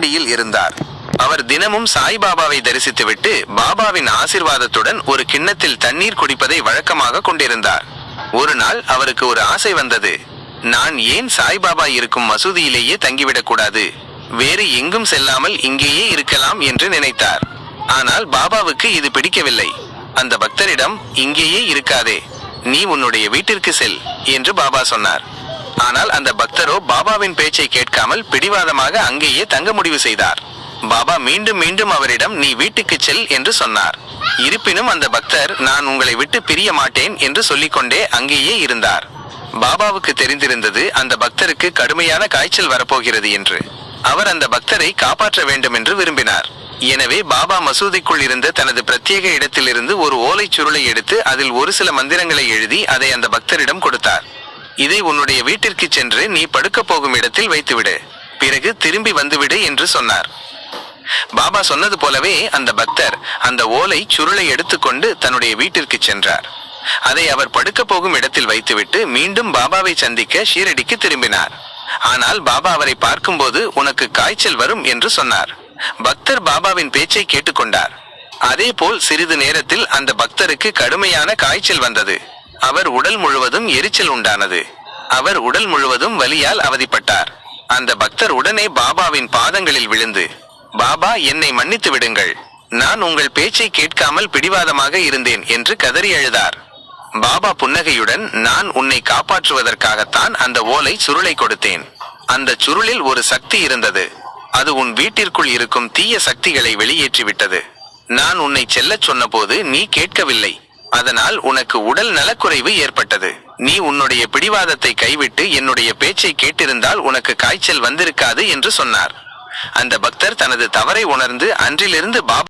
ஷிரடியில் இருந்தார். அவர் தினமும் சாய்பாபாவை தரிசித்துவிட்டு பாபாவின் ஆசிர்வாதத்துடன் ஒரு கிண்ணத்தில் தண்ணீர் குடிப்பதை வழக்கமாக கொண்டிருந்தார். ஒரு நாள் அவருக்கு ஒரு ஆசை வந்தது. நான் ஏன் சாய்பாபா இருக்கும் மசூதியிலேயே தங்கிவிடக்கூடாது வேறு எங்கும் செல்லாமல் இங்கேயே இருக்கலாம் என்று நினைத்தார். ஆனால் பாபாவுக்கு இது பிடிக்கவில்லை. அந்த பக்தரிடம் இங்கேயே இருக்காதே. நீ உன்னுடைய வீட்டிற்கு செல் என்று பாபா சொன்னார். ஆனால் அந்த பக்தரோ பாபாவின் பேச்சை கேட்காமல் பிடிவாதமாக அங்கேயே தங்க முடிவு செய்தார். பாபா மீண்டும் மீண்டும் அவரிடம் நீ வீட்டுக்கு செல் என்று சொன்னார். இருப்பினும் அந்த பக்தர் நான் உங்களை விட்டு பிரிய மாட்டேன் என்று சொல்லிக்கொண்டே அங்கேயே இருந்தார். பாபாவுக்கு தெரிந்திருந்தது அந்த பக்தருக்கு கடுமையான காய்ச்சல் வரப்போகிறது என்று. அவர் அந்த பக்தரை காப்பாற்ற வேண்டும் என்று விரும்பினார். எனவே பாபா மசூதிக்குள் இருந்த தனது பிரத்யேக இடத்திலிருந்து ஒரு ஓலைச் சுருளை எடுத்து அதில் ஒரு சில மந்திரங்களை எழுதி அதை அந்த பக்தரிடம் கொடுத்தார். இதை உன்னுடைய வீட்டிற்கு சென்று நீ படுக்கப் போகும் இடத்தில் வைத்துவிடு. பிறகு திரும்பி வந்துவிடு என்று சொன்னார். பாபா சொன்னது போலவே அந்த பக்தர் அந்த ஓலை சுருளை எடுத்துக்கொண்டு தன்னுடைய வீட்டிற்கு சென்றார். அதை அவர் படுக்கப் போகும் இடத்தில் வைத்துவிட்டு மீண்டும் பாபாவை சந்திக்க ஷீரடிக்கு திரும்பினார். ஆனால் பாபா அவரை பார்க்கும்போது உனக்கு காய்ச்சல் வரும் என்று சொன்னார். பக்தர் பாபாவின் பேச்சை கேட்டுக்கொண்டார். அதேபோல் சிறிது நேரத்தில் அந்த பக்தருக்கு கடுமையான காய்ச்சல் வந்தது. அவர் உடல் முழுவதும் எரிச்சல் உண்டானது. அவர் உடல் முழுவதும் வலியால் அவதிப்பட்டார். அந்த பக்தர் உடனே பாபாவின் பாதங்களில் விழுந்து பாபா என்னை மன்னித்து விடுங்கள். நான் உங்கள் பேச்சை கேட்காமல் பிடிவாதமாக இருந்தேன் என்று கதறி அழுதார். பாபா புன்னகையுடன் நான் உன்னை காப்பாற்றுவதற்காகத்தான் அந்த ஓலை சுருளை கொடுத்தேன். அந்த சுருளில் ஒரு சக்தி இருந்தது. அது உன் வீட்டிற்குள் இருக்கும் தீய சக்திகளை வெளியேற்றிவிட்டது. நான் உன்னை செல்லச் சொன்னபோது நீ கேட்கவில்லை. அதனால் உனக்கு உடல் நலக்குறைவு ஏற்பட்டது. நீ உன்னுடைய பிடிவாதத்தை கைவிட்டு என்னுடைய பேச்சை கேட்டிருந்தால் உனக்கு காய்ச்சல் வந்திருக்காது என்று சொன்னார். அந்த பக்தர் தனது தவறை உணர்ந்து அன்றிலிருந்து பாபா